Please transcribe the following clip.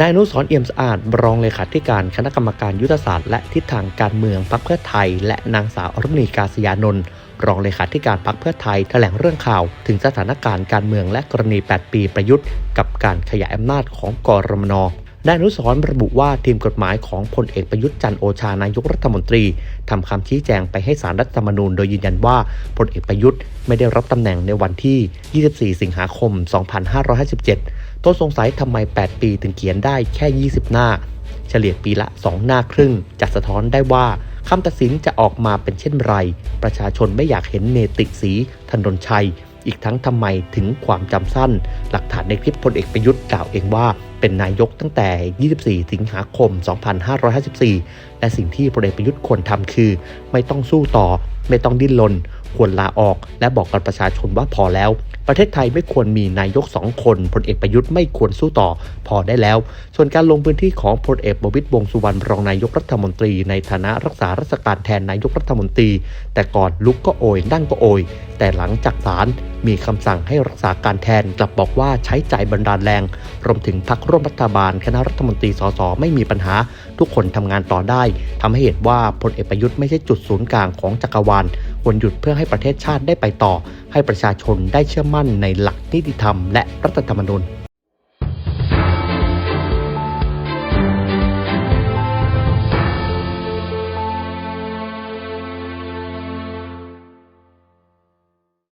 นายอนุสรเอี่ยมสะอาดรองเลขาธิการคณะกรรมการยุทธศาสตร์และทิศทางการเมืองพรรคเพื่อไทย และนางสาวอรมณีกาศยานนท์รองเลขาธิการพรรคเพื่อไทยแถลงเรื่องข่าว ถึงสถานการณ์การเมืองและกรณี 8 ปีประยุทธ์ กับการขยายอำนาจของกรมนนายอนุสรระบุว่าทีมกฎหมายของพลเอกประยุทธ์จันทร์โอชานายกรัฐมนตรีทำคำชี้แจงไปให้สารรัฐธรรมนูญโดยยืนยันว่าพลเอกประยุทธ์ไม่ได้รับตำแหน่งในวันที่ 24 สิงหาคม 2557 ต้นสงสัยทำไม 8 ปีถึงเขียนได้แค่ 20 หน้า เฉลี่ยปีละ 2 หน้าครึ่งจะสะท้อนได้ว่าคำตัดสินจะออกมาเป็นเช่นไร ประชาชนไม่อยากเห็นเนติสีถนนชัย อีกทั้งทำไมถึงความจำสั้น หลักฐานในคลิปพลเอกประยุทธ์กล่าวเองว่า เป็นนายกตั้งแต่ 24 สิงหาคม 2554 และสิ่งที่พลเอกประยุทธ์ควรทำคือ ไม่ต้องสู้ต่อ ไม่ต้องดิ้นรน ควรลาออก และบอกกับประชาชนว่าพอแล้ว ประเทศไทยไม่ควรมีนายกสองคนพลเอกประยุทธ์ไม่ควรสู้ต่อ พอได้แล้ว ส่วนการลงพื้นที่ของพลเอกประวิตรวงสุวรรณรองนายกรัฐมนตรี ในฐานะรักษาราชการแทนนายกรัฐมนตรี แต่ก่อนลุกก็โอยนั่งก็โอย แต่หลังจากศาลมีคำสั่งให้รักษาการแทนกลับบอกว่าใช้จ่ายบันดาลแรง รวมถึงพักร่วมรัฐบาล คณะรัฐมนตรีสสไม่มีปัญหา ทุกคนทำงานต่อได้ทำให้เห็นว่าพลเอกประยุทธ์ไม่ใช่จุดศูนย์กลางของจักรวาล วรหยุดเพื่อให้ประเทศชาติได้ไปต่อ ให้ประชาชนได้เชื่อมั่นในหลักนิติธรรม และรัฐธรรมนูญ